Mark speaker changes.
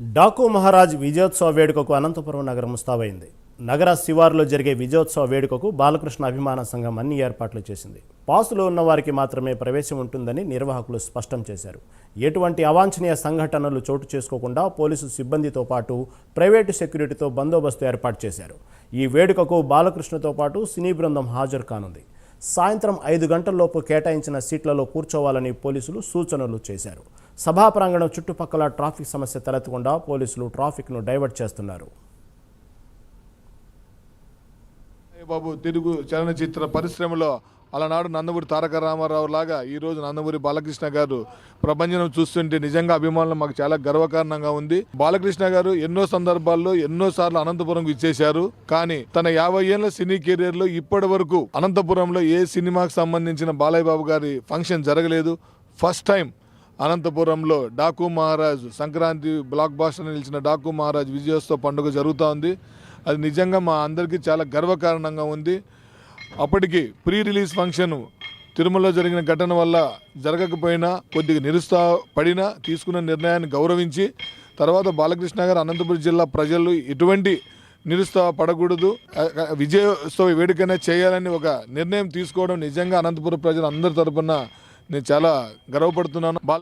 Speaker 1: డాకు మహారాజ్ విజయోత్సవ వేడుకకు అనంతపురం నగరం ముస్తాబైంది. నగర శివారులో జరిగే విజయోత్సవ వేడుకకు బాలకృష్ణ అభిమాన సంఘం అన్ని ఏర్పాట్లు చేసింది. పాసులో ఉన్న వారికి మాత్రమే ప్రవేశం ఉంటుందని నిర్వాహకులు స్పష్టం చేశారు. ఎటువంటి అవాంఛనీయ సంఘటనలు చోటు చేసుకోకుండా పోలీసు సిబ్బందితో పాటు ప్రైవేటు సెక్యూరిటీతో బందోబస్తు ఏర్పాటు చేశారు. ఈ వేడుకకు బాలకృష్ణతో పాటు సినీ బృందం హాజరు కానుంది. సాయంత్రం ఐదు గంటల్లోపు కేటాయించిన సీట్లలో కూర్చోవాలని పోలీసులు సూచనలు చేశారు. సభా ప్రాంగణం చుట్టుపక్కల ట్రాఫిక్ సమస్య తలెత్తకుండా పోలీసులు ట్రాఫిక్ను డైవర్ట్ చేస్తున్నారు
Speaker 2: ఏ బాబు తెలుగు చలనచిత్ర పరిశ్రమలో అలనాడు నందమూరి తారక రామారావు లాగా ఈరోజు నందమూరి బాలకృష్ణ గారు ప్రపంచం చూస్తుంటే నిజంగా అభిమానులు మాకు చాలా గర్వకారణంగా ఉంది. బాలకృష్ణ గారు ఎన్నో సందర్భాల్లో ఎన్నో సార్లు అనంతపురంకు ఇచ్చేశారు కానీ తన యాభై ఏళ్ళ సినీ కెరీర్లో ఇప్పటి వరకు అనంతపురంలో ఏ సినిమాకు సంబంధించిన బాలయ్య బాబు గారి ఫంక్షన్ జరగలేదు. ఫస్ట్ టైం అనంతపురంలో డాకు మహారాజ్ సంక్రాంతి బ్లాక్ బాస్టర్ నిలిచిన డాకు మహారాజ్ విజయోత్సవ పండుగ జరుగుతూ ఉంది. అది నిజంగా మా అందరికీ చాలా గర్వకారణంగా ఉంది. అప్పటికి ప్రీ రిలీజ్ ఫంక్షన్ తిరుమలలో జరిగిన ఘటన వల్ల జరగకపోయినా కొద్దిగా నిరుత్సాహపడినా తీసుకున్న నిర్ణయాన్ని గౌరవించి తర్వాత బాలకృష్ణ గారు అనంతపురం జిల్లా ప్రజలు ఎటువంటి నిరుత్సాహపడకూడదు విజయోత్సవ వేడుకనే చేయాలని ఒక నిర్ణయం తీసుకోవడం నిజంగా అనంతపురం ప్రజలు అందరి తరపున నేను చాలా గర్వపడుతున్నాను. బాల